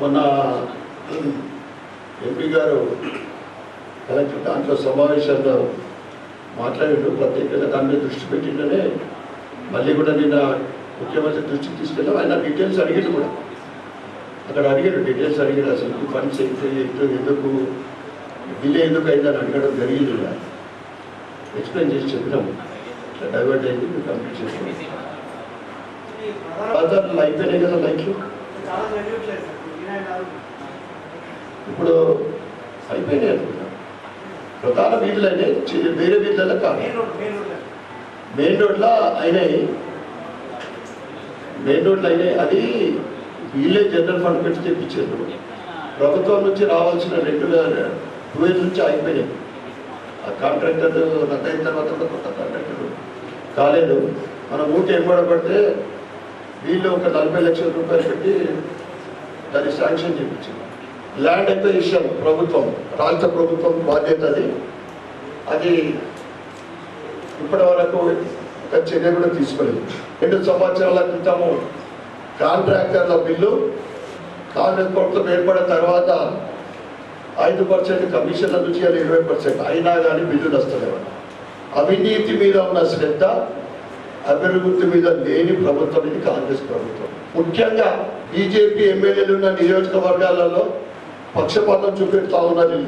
మొన్న ఎంపీ గారు కలెక్టర్ దాంట్లో సమావేశంలో మాట్లాడాడు ప్రత్యేకంగా దాని మీద దృష్టి పెట్టిండనే మళ్ళీ కూడా నిన్న ముఖ్యమంత్రి దృష్టికి తీసుకెళ్ళాం ఆయన డీటెయిల్స్ అడిగిండు కూడా. అక్కడ అడిగాడు డీటెయిల్స్ అడిగాడు అసలు ఫండ్స్ ఎంత ఎందుకు డిలే ఎందుకు అయిందని అడగడం జరిగింది ఎక్స్ప్లెయిన్ చేసి చెప్పినాము. డైవర్ట్ అయింది మీరు కంప్లీట్ చేస్తాం అయిపోయినాయి కదా కాదు. ఇప్పుడు అయిపోయినాయి అనుకుంటా ప్రధాన వీధులైతే వేరే వీధులలో కాదు. మెయిన్ రోడ్ రోడ్ రోడ్లో అయినాయి. మెయిన్ రోడ్లు అయినాయి. అది వీళ్ళే జనరల్ ఫండ్ పెట్టి తెప్పించారు. ప్రభుత్వం నుంచి రావాల్సిన రెగ్యులర్ టూ ఇయర్స్ నుంచి అయిపోయినాయి ఆ కాంట్రాక్టర్ రద్దయిన తర్వాత కూడా కొత్త కాంట్రాక్టర్ కాలేదు. మన ఊరికి ఎంబడబడితే వీళ్ళు ఒక నలభై లక్షల రూపాయలు పెట్టి దాన్ని శాంక్షన్ చేయించింది ల్యాండ్ అక్విజిషన్ ప్రభుత్వం రాష్ట్ర ప్రభుత్వం బాధ్యత అది. అది ఇప్పటి వరకు ఒక చర్య కూడా తీసుకోలేదు. రెండు సంవత్సరాల క్రితము కాంట్రాక్టర్ల బిల్లు కాంగ్రెస్ ప్రభుత్వం ఏర్పడిన తర్వాత ఐదు పర్సెంట్ కమిషన్ల నుంచి అది ఇరవై పర్సెంట్. అయినా కానీ బిల్లులు వస్తలేవు అవినీతి మీద ఉన్న శ్రద్ధ అభివృద్ధి మీద లేని ప్రభుత్వం ఇది కాంగ్రెస్ ప్రభుత్వం. ముఖ్యంగా బీజేపీ ఎమ్మెల్యేలు ఉన్న నియోజకవర్గాలలో పక్షపాతం చూపెడతా ఉన్నది.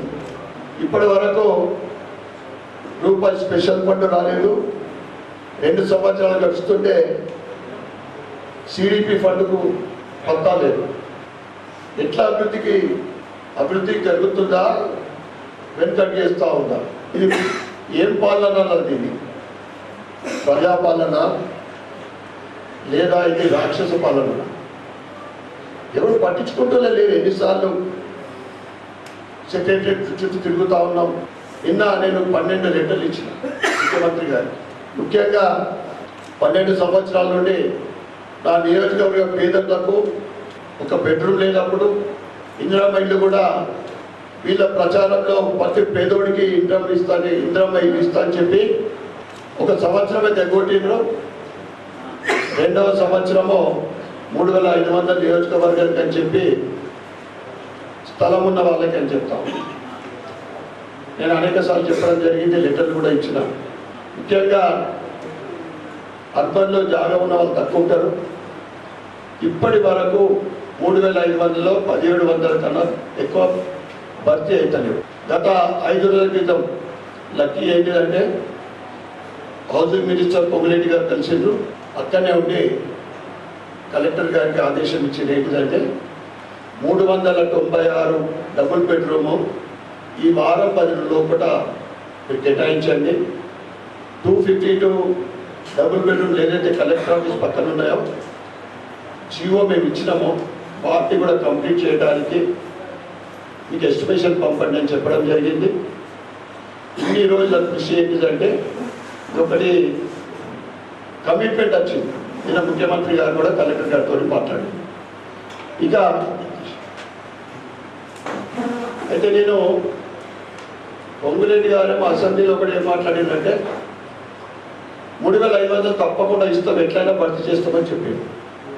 ఇప్పటి వరకు రూపాయి స్పెషల్ ఫండ్ రాలేదు. రెండు సంవత్సరాలు గడుస్తుంటే సిడిపి ఫండ్కు పత్తా లేదు. ఎట్లా అభివృద్ధికి అభివృద్ధి జరుగుతుందా? వెనుకటి చేస్తూ ఉందా ఇది ఏం పాలన అన్నది? ఇది ప్రజాపాలన లేదా ఇది రాక్షస పాలన? ఎవరు పట్టించుకుంటూనే లేరు ఎన్నిసార్లు సెక్రటరీ చుట్టూ తిరుగుతూ ఉన్నాం. నిన్న నేను పన్నెండు లెటర్లు ఇచ్చిన ముఖ్యమంత్రి గారు ముఖ్యంగా పన్నెండు సంవత్సరాల నుండి నా నియోజకవర్గ పేదలకు ఒక బెడ్రూమ్ లేనప్పుడు ఇందిరామ్మ ఇల్లు కూడా వీళ్ళ ప్రచారంలో ప్రతి పేదోడికి ఇంద్రమ్మ ఇస్తాను ఇంద్రమ్మ ఇల్లు ఇస్తా అని చెప్పి ఒక సంవత్సరమే తెగొట్టిండ్రు. రెండవ సంవత్సరము మూడు వేల ఐదు వందల నియోజకవర్గానికి అని చెప్పి స్థలం ఉన్న వాళ్ళకి అని చెప్తాం. నేను అనేక సార్లు చెప్పడం జరిగింది లెటర్లు కూడా ఇచ్చిన. ముఖ్యంగా అర్బన్లో జాగా ఉన్న వాళ్ళు తక్కువ ఉంటారు. ఇప్పటి వరకు మూడు వేల ఐదు వందలలో పదిహేడు వందల కన్నా ఎక్కువ భర్తీ అవుతలేవు గత ఐదు రోజుల క్రితం లక్కీ ఏంటిదంటే హౌసింగ్ మినిస్టర్ పొంగులేటి గారు కలిసిండ్రు. అక్కడనే ఉండి కలెక్టర్ గారికి ఆదేశం ఇచ్చింది ఏంటిదంటే మూడు వందల తొంభై ఆరు డబుల్ బెడ్రూము ఈ వారం పది లోపల మీరు కేటాయించండి. Two fifty two double bedroom ఏదైతే కలెక్టర్ ఆఫీస్ పక్కన ఉన్నాయో జియో మేము ఇచ్చినామో. వాటిని కూడా కంప్లీట్ చేయడానికి మీకు ఎస్టిమేషన్ పంపండి అని చెప్పడం జరిగింది. ఇన్ని రోజుల కృషి ఏంటిదంటే ఒకటి కమిట్మెంట్ వచ్చింది. నిన్న ముఖ్యమంత్రి గారు కూడా కలెక్టర్ గారితో మాట్లాడి ఇక అయితే నేను పొంగులేటి గారేమో అసెంబ్లీలో కూడా ఏం మాట్లాడిందంటే మూడు వేల ఐదు వందలు తప్పకుండా ఇస్తాం ఎట్లయినా భర్తీ చేస్తామని చెప్పింది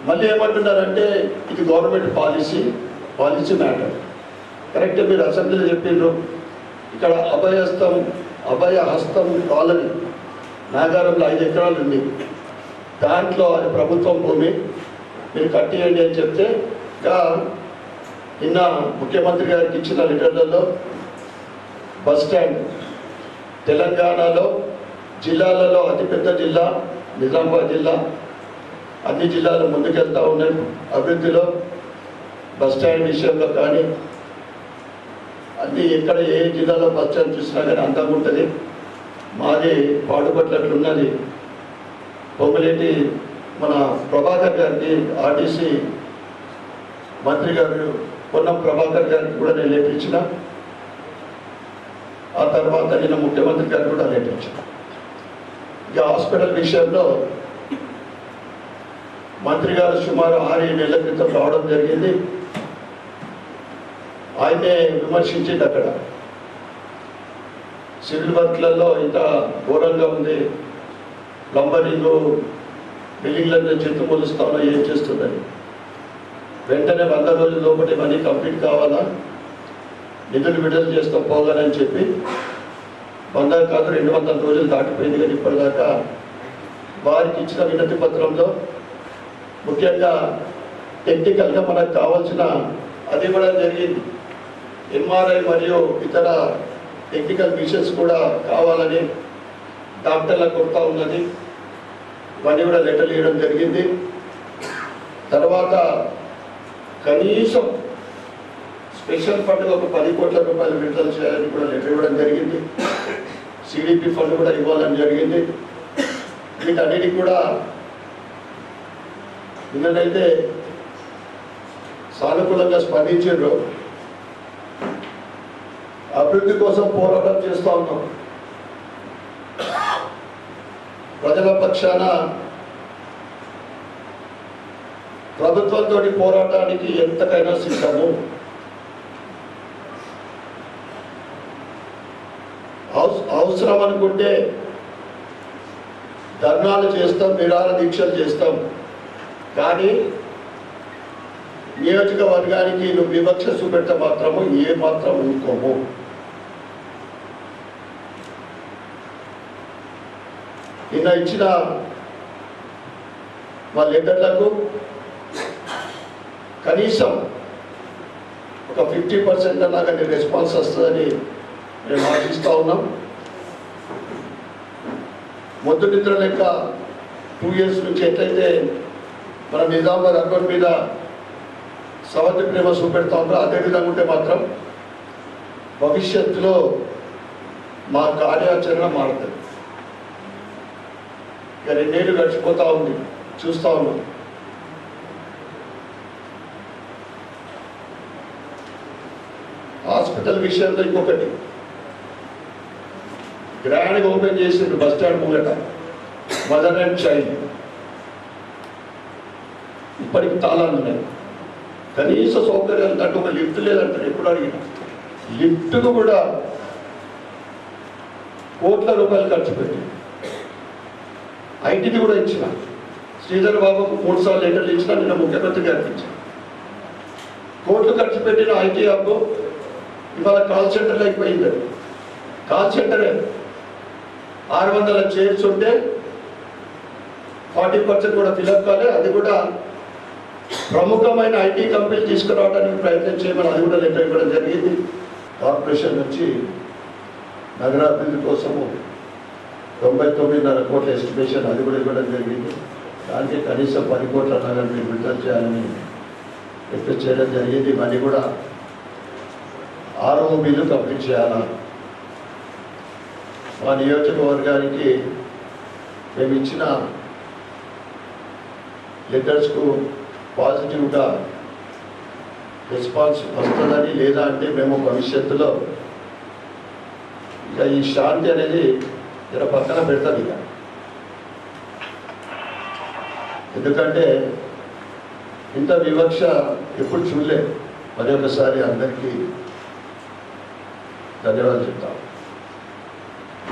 మళ్ళీ ఏమంటున్నారంటే ఇది government policy policy matter. Correct మీరు అసెంబ్లీలో చెప్పిండ్రు ఇక్కడ అభయహస్తం అభయ హస్తం కాలనీ నాగారంలో ఐదు ఎకరాలు ఉంది. దాంట్లో అది ప్రభుత్వం భూమి. మీరు కట్టేయండి అని చెప్తే ఇంకా నిన్న ముఖ్యమంత్రి గారికి ఇచ్చిన లెటర్లలో బస్ స్టాండ్ తెలంగాణలో జిల్లాలలో అతిపెద్ద జిల్లా నిజామాబాద్ జిల్లా అన్ని జిల్లాలు ముందుకెళ్తా ఉన్నాయి అభివృద్ధిలో బస్ స్టాండ్ విషయంలో కానీ అన్ని ఎక్కడ ఏ జిల్లాలో బస్ స్టాండ్ చూసినా కానీ అందంగా ఉంటుంది. మాది పాడుపట్లట్లు ఉన్నది పొంగులేటి మన ప్రభాకర్ గారికి ఆర్టీసీ మంత్రి గారు పొన్నం ప్రభాకర్ గారికి కూడా నేను లేపించిన. ఆ తర్వాత నేను ముఖ్యమంత్రి గారు కూడా లేపించిన. ఇక హాస్పిటల్ విషయంలో మంత్రి గారు సుమారు ఆరు నెలల క్రితం రావడం జరిగింది. ఆయనే విమర్శించింది అక్కడ. సివిల్ వర్క్లలో ఇంత ఘోరంగా ఉంది. ప్లంబరింగ్ బిల్డింగ్లన్నీ చెట్టు మొలుస్తానో ఏం చేస్తుందని. వెంటనే వంద రోజుల లోపల ఇవన్నీ కంప్లీట్ కావాలా? నిధులు విడుదల చేస్తాం పోగానని చెప్పి. వంద కాదు రెండు వందల రోజులు దాటిపోయింది కానీ ఇప్పటిదాకా. వారికి ఇచ్చిన వినతి పత్రంలో ముఖ్యంగా టెక్నికల్గా మనకు కావాల్సిన అది కూడా జరిగింది. ఎంఆర్ఐ మరియు ఇతర టెక్నికల్ మిషన్స్ కూడా కావాలని డాక్టర్ల కొరత ఉన్నది. ఇవన్నీ కూడా లెటర్లు ఇవ్వడం జరిగింది. తర్వాత కనీసం స్పెషల్ ఫండ్ ఒక పది కోట్ల రూపాయలు విడుదల చేయాలని కూడా లెటర్ ఇవ్వడం జరిగింది. సిడిపి ఫండ్ కూడా ఇవ్వాలని జరిగింది. వీటన్నిటికి కూడా నిన్ననైతే సానుకూలంగా స్పందించారు అభివృద్ధి కోసం పోరాటం చేస్తూ ఉన్నాం. ప్రజల పక్షాన ప్రభుత్వంతో పోరాటానికి ఎంతకైనా సిద్ధము. అవస- అవసరం అనుకుంటే ధర్నాలు చేస్తాం నిరాహార దీక్షలు చేస్తాం. కానీ నియోజకవర్గానికి నువ్వు వివక్ష చూపెట్ట మాత్రము ఏ మాత్రం ఊరుకోము. నిన్న ఇచ్చిన మా లీడర్లకు కనీసం ఒక ఫిఫ్టీ పర్సెంట్ అన్నా కానీ రెస్పాన్స్ వస్తుందని మేము ఆశిస్తూ ఉన్నాం. మొద్దు నిద్ర లెక్క టూ ఇయర్స్ నుంచి ఎట్లయితే మన నిజామాబాద్ అర్బన్ మీద సవతి ప్రేమ చూపెడతా ఉంటారో అదే విధంగా ఉంటే మాత్రం భవిష్యత్తులో మా కార్యాచరణ మారుతుంది ఇక రెండేళ్ళు గడిచిపోతా ఉంది చూస్తా ఉన్నాం హాస్పిటల్ విషయంలో ఇంకొకటి. గ్రాండ్గా ఓపెన్ చేసిండ్రు బస్ స్టాండ్ ముంగట. Mother and child. ఇప్పటికి తాళాలు ఉన్నాయి. కనీస సౌకర్యాలు దాంట్లో ఒక లిఫ్ట్ లేదంటారు ఎప్పుడు అడిగిన. లిఫ్ట్కు కూడా కోట్ల రూపాయలు ఖర్చు పెట్టింది ఐటీని కూడా ఇచ్చిన. శ్రీధర్ బాబుకు మూడు సార్లు లెటర్లు ఇచ్చిన నిన్న ముఖ్యమంత్రి గారికి ఇచ్చిన. కోట్లు ఖర్చు పెట్టిన ఐటీ హబ్ ఇవాళ కాల్ సెంటర్ అయిపోయింది అది. కాల్ సెంటరే ఆరు వందల చైర్స్ ఉంటే ఫార్టీ పర్సెంట్ కూడా ఫిలప్ కాలే. అది కూడా ప్రముఖమైన ఐటీ కంపెనీ తీసుకురావడానికి ప్రయత్నం చేయమని అది కూడా లెటర్ ఇవ్వడం జరిగింది. కార్పొరేషన్ నుంచి నగరాభివృద్ధి కోసము తొంభై తొమ్మిదిన్నర కోట్ల ఎస్టిమేషన్ అది కూడా ఇవ్వడం జరిగింది. దానికి కనీసం పది కోట్ల నగరం మీరు విడుదల చేయాలని రిక్వెస్ట్ చేయడం జరిగింది. ఇవన్నీ కూడా ఆరో బిల్లు కంప్లీట్ చేయాలా? మా నియోజకవర్గానికి మేము ఇచ్చిన లెటర్స్కు పాజిటివ్గా రెస్పాన్స్ వస్తుందని లేదా అంటే మేము భవిష్యత్తులో ఇక ఈ శాంతి అనేది జర పక్కన పెడతాను ఇక. ఎందుకంటే ఇంత వివక్ష ఎప్పుడు చూడలేదు మరి ఒకసారి అందరికీ ధన్యవాదాలు చెప్తాం.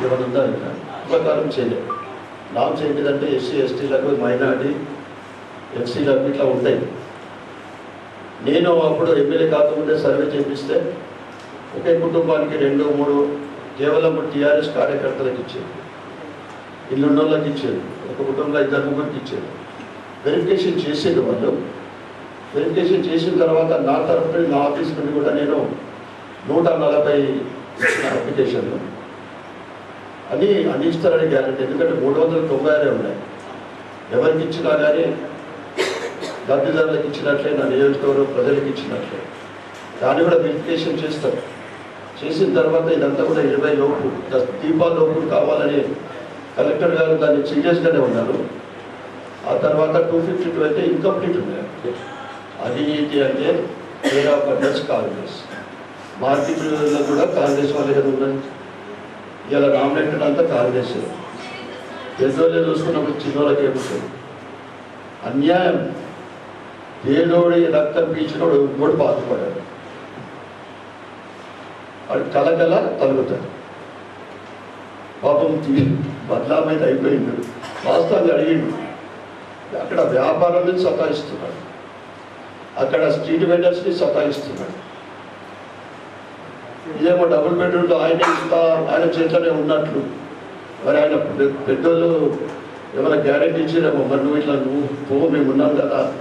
ఏమైనా ఉందా ఇంకా ఉపకారం చేయలేదు లాంచ్ ఏంటిదంటే ఎస్సీ ఎస్టీలకు మైనార్టీ ఎఫ్సీలకు ఇట్లా ఉంటాయి. నేను అప్పుడు ఎమ్మెల్యే కాకముందే సర్వే చేపిస్తే ఒకే కుటుంబానికి రెండు మూడు కేవలం టీఆర్ఎస్ కార్యకర్తలకు ఇచ్చేది. ఇల్లున్నోళ్ళకి ఇచ్చారు ఒక కుటుంబంలో ఇద్దరు ముగ్గురికి ఇచ్చారు వెరిఫికేషన్ చేసేది వాళ్ళు. వెరిఫికేషన్ చేసిన తర్వాత నా తరఫు నుండి నా ఆఫీస్ నుండి కూడా నేను నూట నలభై అప్లికేషన్లు అది అందిస్తారని గ్యారంటీ ఎందుకంటే మూడు వందల తొంభై ఆరే ఉన్నాయి. ఎవరికి ఇచ్చినా కానీ లబ్ధిదారులకు ఇచ్చినట్లే నా నియోజకవర్గం ప్రజలకు ఇచ్చినట్లే. దాన్ని కూడా వెరిఫికేషన్ చేస్తారు. చేసిన తర్వాత ఇదంతా కూడా ఇరవై లోపు ద- దీపాల లోపు కావాలని కలెక్టర్ గారు దాన్ని సీరియస్గానే ఉన్నారు. ఆ తర్వాత టూ ఫిఫ్టీ టూ అయితే ఇన్కంప్లీట్ ఉన్నాయి. అవినీతి అంటే వేరే ఆఫ్ అడ్రస్ కాంగ్రెస్ మార్కెట్లో కూడా కాంగ్రెస్ వాళ్ళే కదా ఉన్నది. ఇలా నామినేటెడ్ అంతా కాంగ్రెస్ పెద్దోళ్ళే చూసుకున్నప్పుడు చిన్నోళ్ళకి ఏముంటుంది? అన్యాయం. పేదోడి రక్తం పీల్చినోడు ఇంకోటి బాధపడాడు. వాడు కలగల తలుగుతాడు పాపం తీ- బదలామైతే అయిపోయింది. వాస్తవంగా అడిగిండు అక్కడ వ్యాపారాన్ని సతాయిస్తున్నాడు. అక్కడ స్ట్రీట్ వెండర్స్ని సతాయిస్తున్నాడు. ఇదేమో డబుల్ బెడ్రూమ్లో ఆయన ఇస్తా ఆయన చేతనే ఉన్నట్లు. మరి ఆయన పెద్దలు పెద్దోళ్ళు ఏమైనా గ్యారెంటీ ఇచ్చారేమో మరి నువ్వు ఇట్లా నువ్వు పో మేము ఉన్నాం కదా.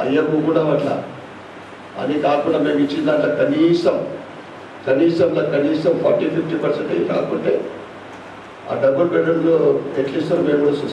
అయ్యకు కూడా అట్లా. అని కాకుండా మేము ఇచ్చిన దాంట్లో కనీసం కనీసంలో కనీసం ఫార్టీ ఫిఫ్టీ పర్సెంటేజ్ కాకుంటే ఆ డబుల్ బెడ్రూమ్లో ఎట్లీస్ట్ మేము కూడా